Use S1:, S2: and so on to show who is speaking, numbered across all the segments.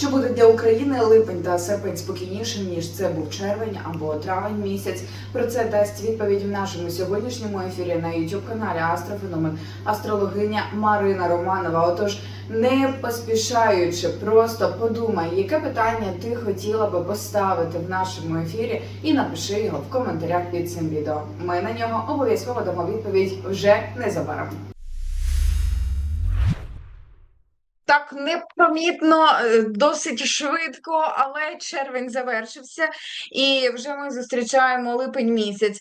S1: Чи буде для України липень та серпень спокійнішим, ніж це був червень або травень місяць? Про це дасть відповідь в нашому сьогоднішньому ефірі на youtube каналі Астрофеномен астрологиня Марина Романова. Отож, не поспішаючи, просто подумай, яке питання ти хотіла би поставити в нашому ефірі, і напиши його в коментарях під цим відео. Ми на нього обов'язково дамо відповідь вже незабаром.
S2: Так непомітно, е, досить швидко, але червень завершився, і вже ми зустрічаємо липень місяць.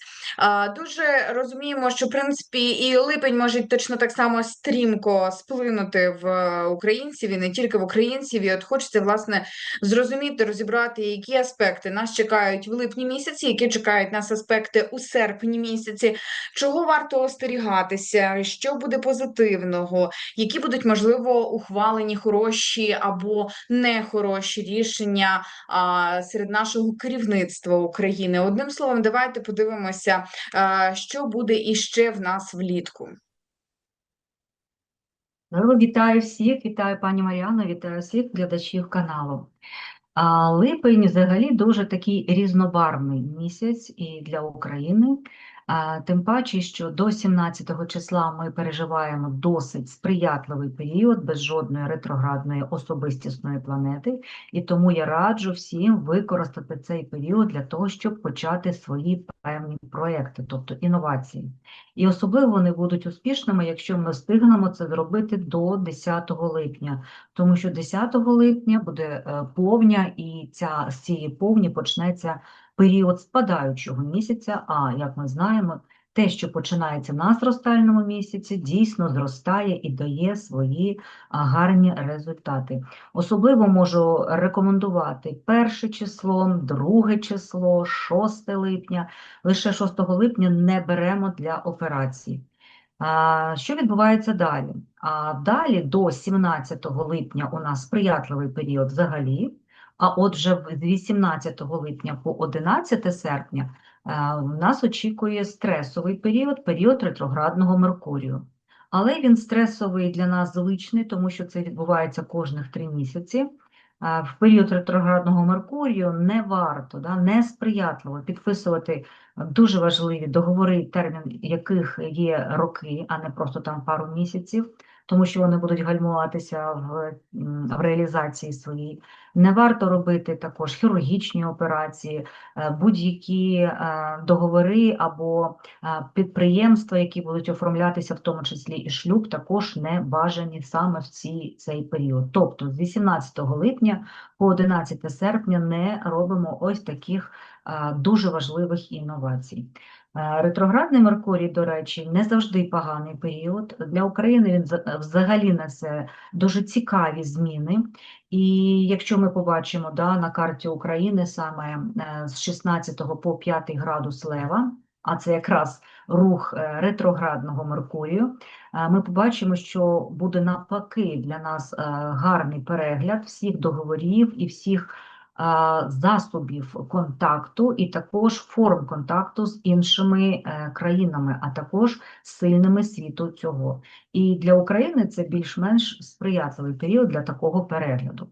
S2: Дуже розуміємо, що в принципі і липень може точно так само стрімко сплинути в е, українців, і не тільки в українців. І от хочеться власне зрозуміти, розібрати, які аспекти нас чекають в липні місяці, які чекають нас аспекти у серпні місяці, чого варто остерігатися, що буде позитивного, які будуть можливо ухвалені хороші або нехороші рішення а, серед нашого керівництва України. Одним словом, давайте подивимося, а, що буде іще в нас влітку.
S3: Вітаю всіх, вітаю пані Мар'яно, вітаю всіх глядачів каналу. Липень взагалі дуже такий різнобарвний місяць і для України. Тим паче, що до 17 числа ми переживаємо досить сприятливий період без жодної ретроградної особистісної планети, і тому я раджу всім використати цей період для того, щоб почати свої певні проекти, тобто інновації. І особливо вони будуть успішними, якщо ми встигнемо це зробити до 10 липня, тому що 10 липня буде е, повня, і ця, з цієї повні почнеться період спадаючого місяця. А як ми знаємо, те, що починається на зростальному місяці, дійсно зростає і дає свої гарні результати. Особливо можу рекомендувати перше число, друге число, 6 липня. Лише 6 липня не беремо для операцій. А, Що відбувається далі? А далі до 17 липня у нас сприятливий період взагалі, а отже, з 18 липня по 11 серпня е, у нас очікує стресовий період, період ретроградного Меркурію. Але він стресовий для нас звичний, тому що це відбувається кожних три місяці. Е, В період ретроградного Меркурію не варто, да, не сприятливо підписувати дуже важливі договори, термін яких є роки, а не просто там пару місяців, тому що вони будуть гальмуватися в, в реалізації своїй. Не варто робити також хірургічні операції, е, будь-які е, договори або е, підприємства, які будуть оформлятися, в тому числі і шлюб, також не бажані саме в ці, цей період. Тобто з 18 липня по 11 серпня не робимо ось таких дуже важливих інновацій. Ретроградний Меркурій, до речі, не завжди поганий період. Для України він за- взагалі несе дуже цікаві зміни. І якщо ми побачимо да, на карті України саме е, з 16 по 5 градус лева, а це якраз рух е, ретроградного Меркурію, е, ми побачимо, що буде навпаки для нас гарний перегляд всіх договорів і всіх засобів контакту і також форм контакту з іншими е, країнами, а також сильними світу цього. І для України це більш-менш сприятливий період для такого перегляду.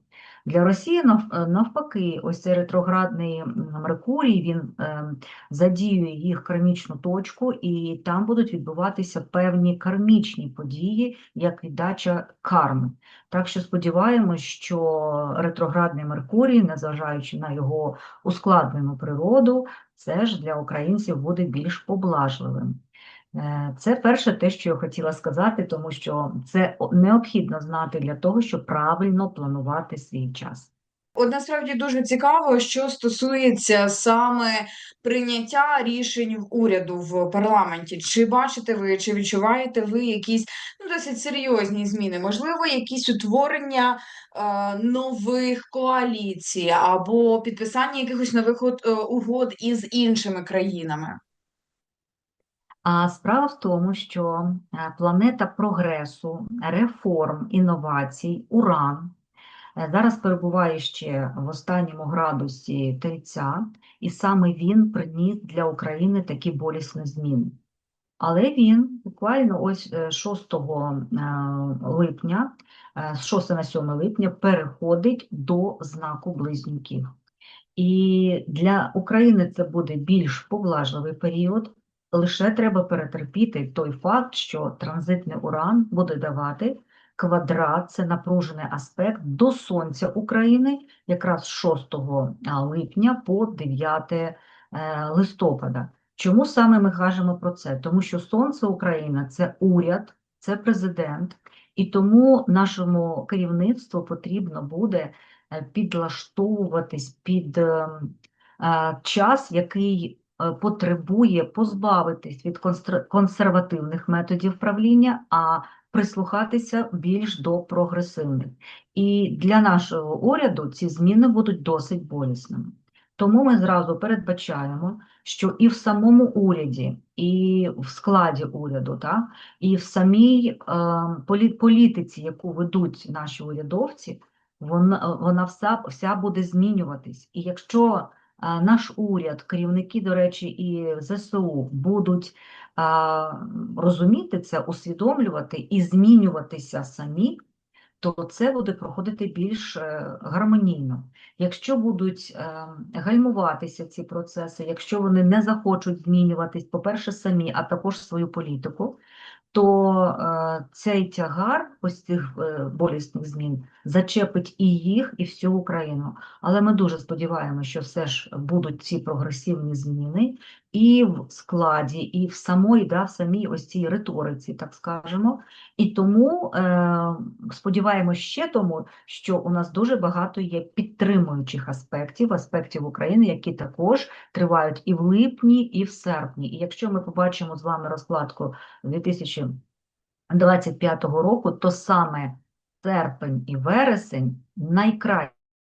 S3: Для Росії е, навпаки, ось цей ретроградний Меркурій, він е, задіює їх кармічну точку, і там будуть відбуватися певні кармічні події, як віддача карми. Так що сподіваємось, що ретроградний Меркурій, незважаючи на його ускладнену природу, це ж для українців буде більш поблажливим. Е, Це перше те, що я хотіла сказати, тому що це необхідно знати для того, щоб правильно планувати свій час.
S2: От насправді дуже цікаво, що стосується саме прийняття рішень в уряду в парламенті. Чи бачите ви, чи відчуваєте ви якісь ну, досить серйозні зміни? Можливо, якісь утворення е, нових коаліцій або підписання якихось нових е, угод із іншими країнами?
S3: А справа в тому, що е, планета прогресу, реформ, інновацій, Уран е, зараз перебуває ще в останньому градусі Тельця, і саме він приніс для України такі болісні зміни. Але він буквально ось е, 6 е, липня, з 6 на 7 липня переходить до знаку близнюків. І для України це буде більш поблажливий період. Лише треба перетерпіти той факт, що транзитний уран буде давати квадрат, це напружений аспект до Сонця України якраз 6 липня по 9 е, листопада. Чому саме ми кажемо про це? Тому що Сонце Україна це уряд, це президент, і тому нашому керівництву потрібно буде е, підлаштовуватись під е, е, час, який потребує позбавитись від консервативних методів правління, а прислухатися більш до прогресивних. І для нашого уряду ці зміни будуть досить болісними. Тому ми зразу передбачаємо, що і в самому уряді, і в складі уряду, так, і в самій е, політиці, яку ведуть наші урядовці, вона, вона вся, вся буде змінюватись. І якщо е, наш уряд, керівники, до речі, і ЗСУ будуть розуміти це, усвідомлювати і змінюватися самі, то це буде проходити більш е, гармонійно. Якщо будуть е, гальмуватися ці процеси, якщо вони не захочуть змінюватись, по-перше, самі, а також свою політику, то е, цей тягар ось цих е, болісних змін зачепить і їх, і всю Україну. Але ми дуже сподіваємося, що все ж будуть ці прогресивні зміни і в складі, і в самої, да, в самій ось цій риториці, так скажемо. І тому е, сподіваємось ще тому, що у нас дуже багато є підтримуючих аспектів, аспектів України, які також тривають і в липні, і в серпні. І якщо ми побачимо з вами розкладку 2025 року, то саме серпень і вересень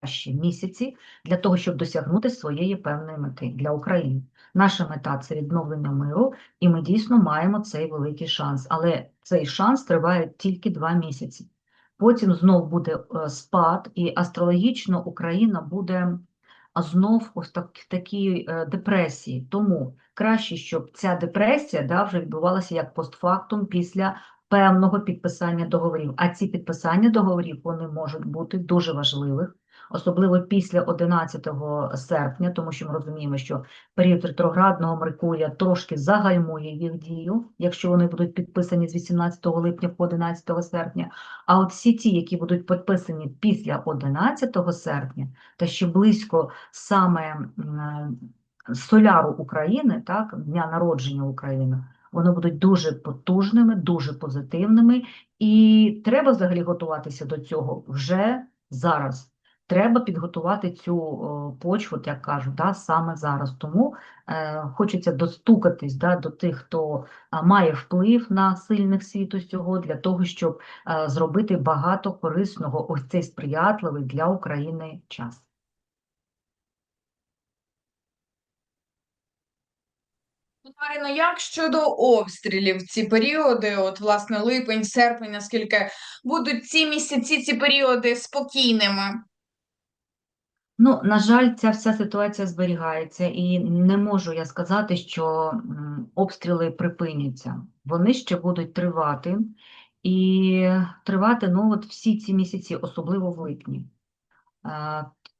S3: найкращі місяці для того, щоб досягнути своєї певної мети для України. Наша мета це відновлення миру, і ми дійсно маємо цей великий шанс. Але цей шанс триває тільки два місяці. Потім знов буде е, спад, і астрологічно Україна буде а знов ось так, такій е, депресії. Тому краще, щоб ця депресія да, вже відбувалася як постфактум після певного підписання договорів. А ці підписання договорів вони можуть бути дуже важливих, особливо після 11 серпня, тому що ми розуміємо, що період ретроградного Меркурія трошки загальмує їх дію, якщо вони будуть підписані з 18 липня по 11 серпня. А от всі ті, які будуть підписані після 11 серпня, та ще близько саме соляру України, так, дня народження України, вони будуть дуже потужними, дуже позитивними, і треба взагалі готуватися до цього вже зараз. Треба підготувати цю почву, як кажуть, да, саме зараз. Тому е, хочеться достукатись да, до тих, хто має вплив на сильних світу цього, для того, щоб е, зробити багато корисного, ось цей сприятливий для України час.
S2: Марина, як щодо обстрілів ці періоди, от власне липень, серпень, наскільки будуть ці місяці, ці періоди спокійними?
S3: Ну, на жаль, ця вся ситуація зберігається, і не можу я сказати, що обстріли припиняться. Вони ще будуть тривати, і тривати ну, от всі ці місяці, особливо в липні.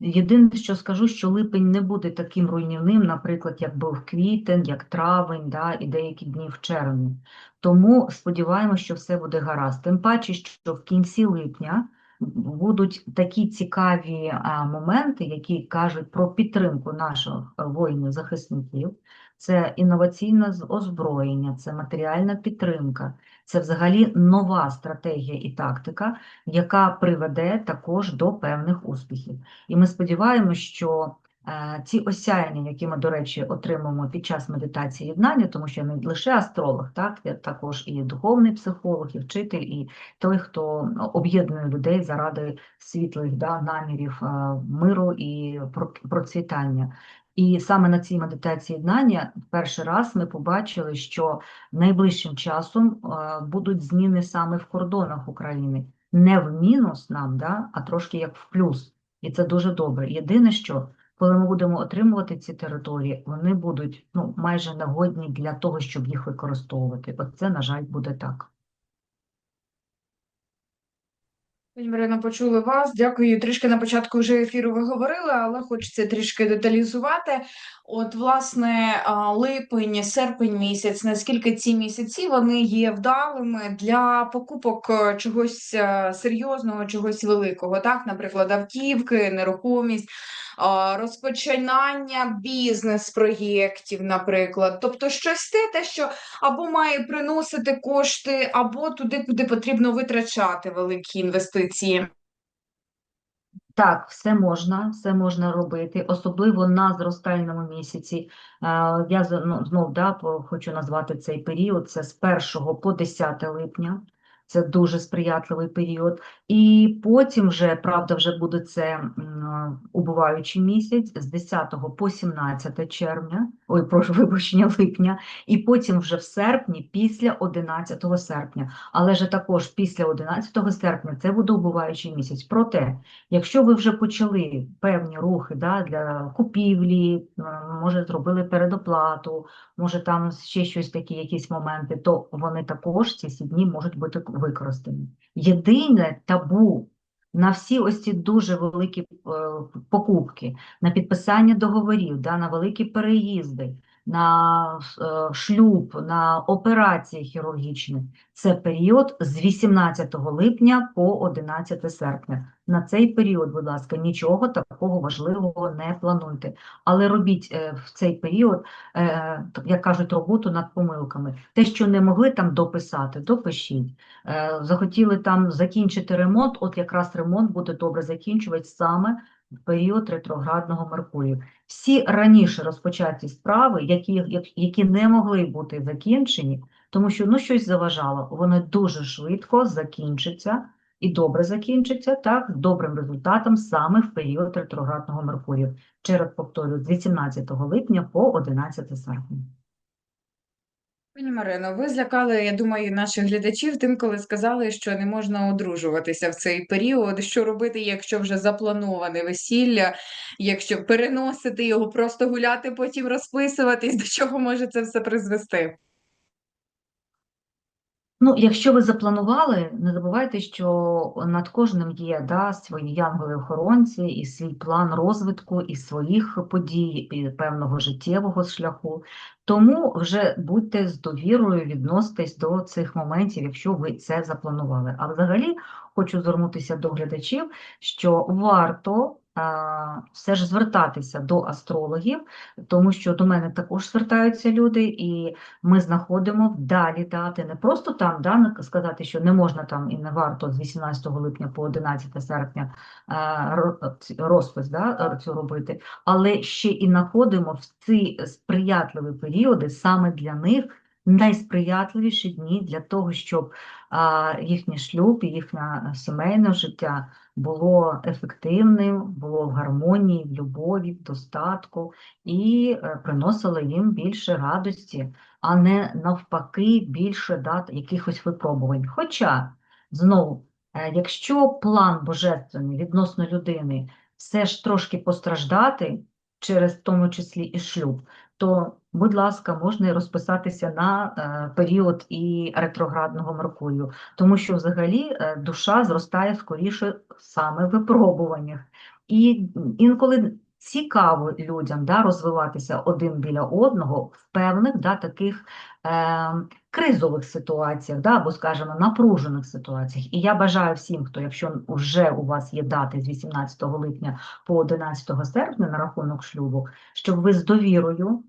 S3: Єдине, що скажу, що липень не буде таким руйнівним, наприклад, як був квітень, як травень, да, і деякі дні в червні. Тому сподіваємося, що все буде гаразд. Тим паче, що в кінці липня будуть такі цікаві моменти, які кажуть про підтримку наших воїнів-захисників. Це інноваційне озброєння, це матеріальна підтримка, це взагалі нова стратегія і тактика, яка приведе також до певних успіхів. І ми сподіваємося, що ці осяяння, які ми, до речі, отримаємо під час медитації єднання, тому що я не лише астролог, так, я також і духовний психолог, і вчитель, і той, хто об'єднує людей заради світлих да, намірів миру і про- процвітання. І саме на цій медитації єднання перший раз ми побачили, що найближчим часом будуть зміни саме в кордонах України. Не в мінус нам, да, а трошки як в плюс. І це дуже добре. Єдине, що коли ми будемо отримувати ці території, вони будуть ну, майже негодні для того, щоб їх використовувати. Оце, на жаль, буде так.
S2: Пані Марино, почули вас. Дякую. Трішки на початку вже ефіру ви говорили, але хочеться трішки деталізувати. От, власне, липень, серпень місяць, наскільки ці місяці вони є вдалими для покупок е, чогось е, серйозного, чогось великого, так, наприклад, автівки, нерухомість, розпочинання бізнес-проєктів, наприклад. Тобто щось те, те, що або має приносити кошти, або туди, куди потрібно витрачати великі інвестиції.
S3: Так, все можна, все можна робити, особливо на зростальному місяці. Е, Я ну, да, хочу назвати цей період. Це з 1 по 10 липня. Це дуже сприятливий період. І потім вже, правда, вже буде це убуваючий місяць з 10 по 17 червня, ой, прошу вибачення, липня, і потім вже в серпні, після 11 серпня. Але ж також після 11 серпня це буде убуваючий місяць. Проте, Якщо ви вже почали певні рухи да, для купівлі, е, може зробили передоплату, може там ще щось такі, якісь моменти, то вони також ці дні можуть бути використані. Єдине табу на всі ось ці дуже великі е, покупки, на підписання договорів, да, на великі переїзди, на е, шлюб, на операції хірургічні, це період з 18 липня по 11 серпня. На цей період, будь ласка, нічого такого важливого не плануйте. Але робіть е, в цей період, е, як кажуть, роботу над помилками. Те, що не могли там дописати, допишіть. Захотіли там закінчити ремонт, от якраз ремонт буде добре закінчувати саме в період ретроградного Меркурію. Всі раніше розпочаті справи, які, як- які не могли бути закінчені, тому що ну, щось заважало, вони дуже швидко закінчаться і добре закінчиться, так, добрим результатом саме в період ретроградного Меркурію. Ще раз повторюю, з 18 липня по 11 серпня.
S2: Пані Марино, ви злякали, я думаю, наших глядачів тим, коли сказали, що не можна одружуватися в цей період. Що робити, якщо вже заплановане весілля, якщо переносити його, просто гуляти, потім розписуватись, до чого може це все призвести?
S3: Ну, якщо ви запланували, не забувайте, що над кожним є да, свої янголи-охоронці і свій план розвитку, і своїх подій, і певного життєвого шляху. Тому вже будьте з довірою, відноситесь до цих моментів, якщо ви це запланували. А взагалі хочу звернутися до глядачів, що варто все ж звертатися до астрологів, тому що до мене також звертаються люди, і ми знаходимо вдалі дати, не просто там да, сказати, що не можна там і не варто з 18 липня по 11 серпня е, розпис да, цю робити, але ще і знаходимо в ці сприятливі періоди саме для них найсприятливіші дні для того, щоб їхній шлюб і їхнє сімейне життя було ефективним, було в гармонії, в любові, в достатку і е, приносило їм більше радості, а не навпаки більше дат якихось випробувань. Хоча, знову, е, якщо план божественний відносно людини все ж трошки постраждати через в тому числі і шлюб, то, будь ласка, можна розписатися на е, період і ретроградного Меркурію, тому що взагалі е, душа зростає скоріше саме в випробуваннях. І інколи цікаво людям да, розвиватися один біля одного в певних да, таких е, кризових ситуаціях, да, або, скажімо, напружених ситуаціях. І я бажаю всім, хто, якщо вже у вас є дати з 18 липня по 11 серпня на рахунок шлюбу, щоб ви з довірою,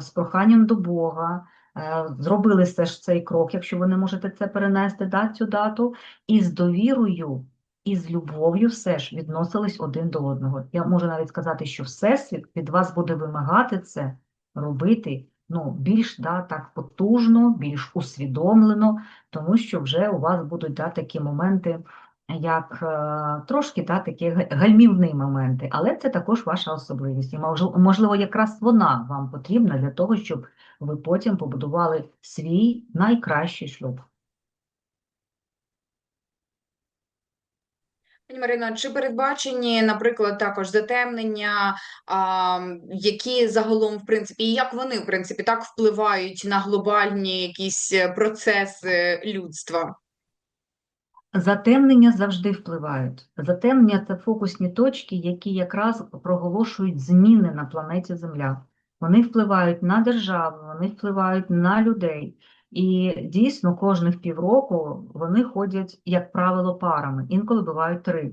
S3: з проханням до Бога. е, Зробили все ж цей крок, якщо ви не можете це перенести, да, цю дату, і з довірою і з любов'ю все ж відносились один до одного. Я можу навіть сказати, що Всесвіт від вас буде вимагати це робити ну, більш да, так потужно, більш усвідомлено, тому що вже у вас будуть да, такі моменти, як е, трошки да, такі га- гальмівні моменти, але це також ваша особливість. І мож- можливо, якраз вона вам потрібна для того, щоб ви потім побудували свій найкращий шлюб.
S2: Пані Марино, чи передбачені, наприклад, також затемнення, а, які загалом, в принципі, і як вони, в принципі, так впливають на глобальні якісь е, процеси людства?
S3: Затемнення завжди впливають. Затемнення це фокусні точки, які якраз проголошують зміни на планеті Земля. Вони впливають на держави, вони впливають на людей. І дійсно кожних півроку вони ходять, як правило, парами. Інколи бувають три.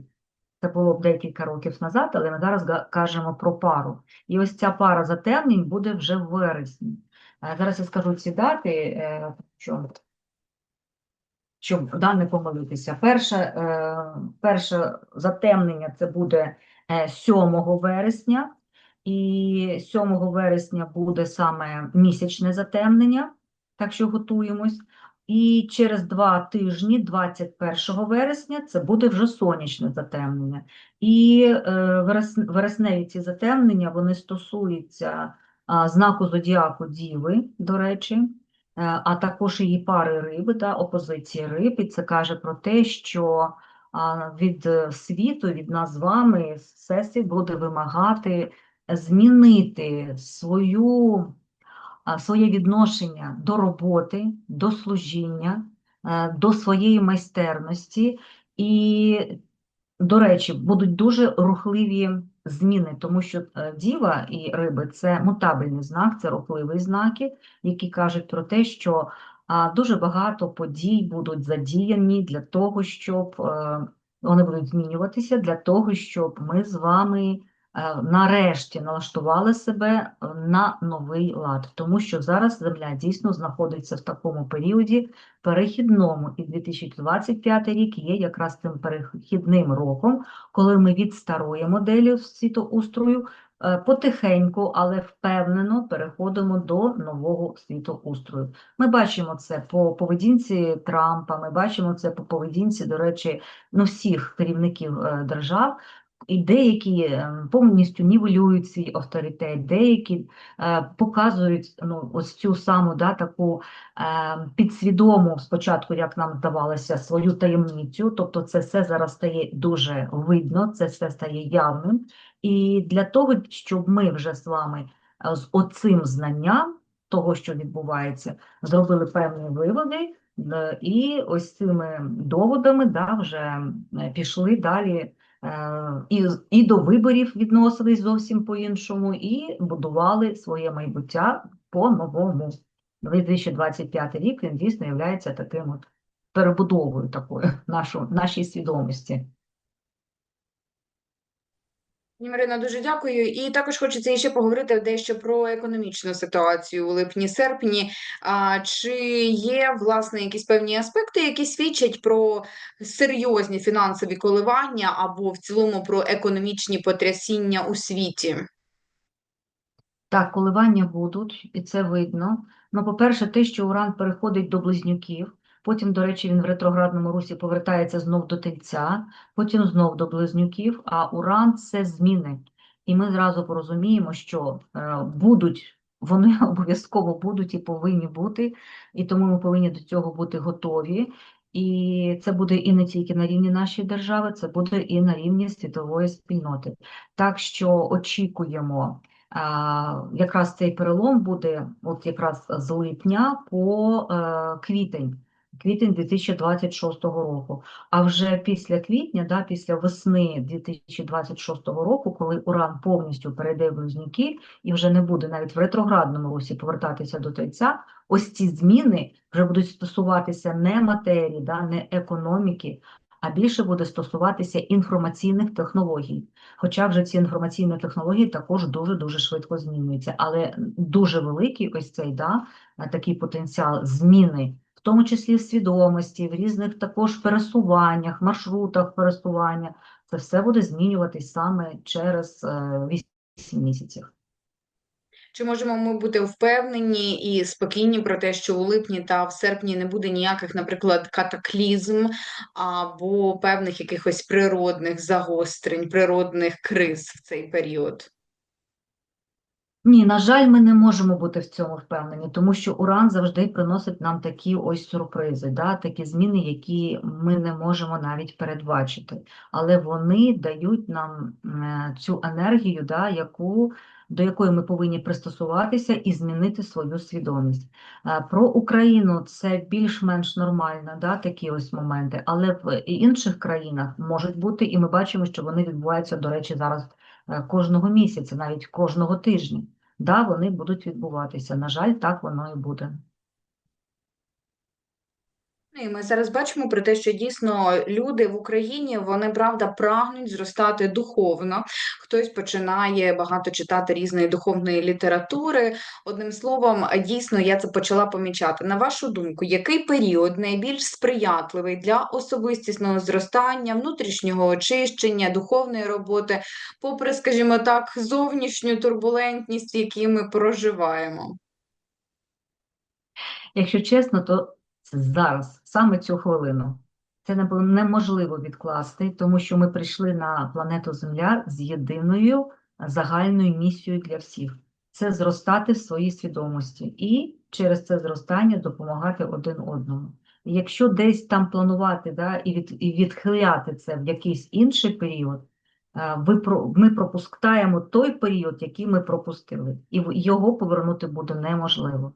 S3: Це було б декілька років назад, але ми зараз кажемо про пару. І ось ця пара затемнень буде вже в вересні. Е, Зараз я скажу ці дати, е, що щоб да, не помилитися. Перше, е, перше затемнення це буде е, 7 вересня, і 7 вересня буде саме місячне затемнення, так що готуємось. І через два тижні, 21 вересня, це буде вже сонячне затемнення. І е, вересневі ці затемнення вони стосуються а, знаку зодіаку Діви, до речі. Е, а також її пари риби, да, опозиції риб, і це каже про те, що від світу, від нас з вами, Всесвіт буде вимагати змінити свою, своє відношення до роботи, до служіння, е, до своєї майстерності. І, до речі, будуть дуже рухливі зміни, тому що е, діва і риби це мутабельний знак, це рухливі знаки які кажуть про те, що дуже багато подій будуть задіяні для того, щоб е, вони будуть змінюватися, для того, щоб ми з вами нарешті налаштували себе е, на новий лад, тому що зараз Земля дійсно знаходиться в такому періоді перехідному, і 2025 рік є якраз тим перехідним роком, коли ми від старої моделі світоустрою е, потихеньку, але впевнено переходимо до нового світоустрою. Ми бачимо це по поведінці Трампа, ми бачимо це по поведінці, до речі, ну, всіх керівників е, держав. І деякі е, повністю нівелюють свій авторитет, деякі е, показують ну, ось цю саму да, таку е, підсвідому, спочатку, як нам здавалося, свою таємницю. Тобто це все зараз стає дуже видно, це все стає явним. І для того, щоб ми вже з вами е, з оцим знанням того, що відбувається, зробили певні виводи, е, і ось цими доводами да, вже пішли далі. Е, І, і до виборів відносились зовсім по-іншому, і будували своє майбуття по-новому. 2025 рік він дійсно є таким от перебудовою такою нашій свідомості.
S2: Пані Марино, дуже дякую. І також хочеться ще поговорити дещо про економічну ситуацію у липні-серпні. А чи є власне якісь певні аспекти, які свідчать про серйозні фінансові коливання або в цілому про економічні потрясіння у світі?
S3: Так, коливання будуть, і це видно. Ну, по-перше, те, що Уран переходить до близнюків, потім, до речі, він в ретроградному русі повертається знов до тельця, потім знов до близнюків, а Уран це зміни. І ми зразу порозуміємо, що е, будуть, вони обов'язково будуть і повинні бути, і тому ми повинні до цього бути готові. І це буде і не тільки на рівні нашої держави, це буде і на рівні світової спільноти. Так що очікуємо. А, Якраз цей перелом буде от якраз з липня по е, квітень, квітень 2026 року. А вже після квітня, да, після весни 2026 року, коли Уран повністю перейде в близнюки і вже не буде навіть в ретроградному русі повертатися до Тельця, ось ці зміни вже будуть стосуватися не матерії, да, не економіки, а більше буде стосуватися інформаційних технологій. Хоча вже ці інформаційні технології також дуже-дуже швидко змінюються. Але дуже великий ось цей да, такий потенціал зміни, тому числі в свідомості, в різних також пересуваннях, маршрутах пересування. Це все буде змінюватись саме через е, 8 місяців.
S2: Чи можемо ми бути впевнені і спокійні про те, що у липні та в серпні не буде ніяких, наприклад, катаклізм або певних якихось природних загострень, природних криз в цей період?
S3: Ні, на жаль, ми не можемо бути в цьому впевнені, тому що Уран завжди приносить нам такі ось сюрпризи, да, такі зміни, які ми не можемо навіть передбачити. Але вони дають нам е, цю енергію, да, яку, до якої ми повинні пристосуватися і змінити свою свідомість. Е, Про Україну це більш-менш нормально, да, такі ось моменти, але в інших країнах можуть бути, і ми бачимо, що вони відбуваються, до речі, зараз кожного місяця, навіть кожного тижня. Да, вони будуть відбуватися. На жаль, так воно і буде.
S2: І ми зараз бачимо про те, що дійсно люди в Україні вони правда прагнуть зростати духовно. Хтось починає багато читати різної духовної літератури. Одним словом, дійсно я це почала помічати. На вашу думку, який період найбільш сприятливий для особистісного зростання, внутрішнього очищення, духовної роботи, попри, скажімо так, зовнішню турбулентність, в якій ми проживаємо?
S3: Якщо чесно, то зараз, саме цю хвилину. Це не- неможливо відкласти, тому що ми прийшли на планету Земля з єдиною загальною місією для всіх. Це зростати в своїй свідомості і через це зростання допомагати один одному. Якщо десь там планувати да, і, від, і відхиляти це в якийсь інший період, е, ви ми пропускаємо той період, який ми пропустили, і його повернути буде неможливо.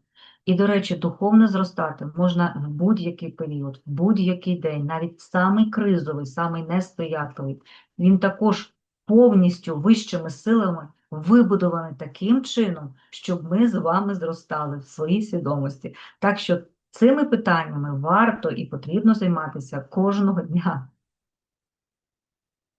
S3: І, до речі, духовно зростати можна в будь-який період, в будь-який день, навіть самий кризовий, самий несприятливий. Він також повністю вищими силами вибудований таким чином, щоб ми з вами зростали в своїй свідомості. Так що цими питаннями варто і потрібно займатися кожного дня.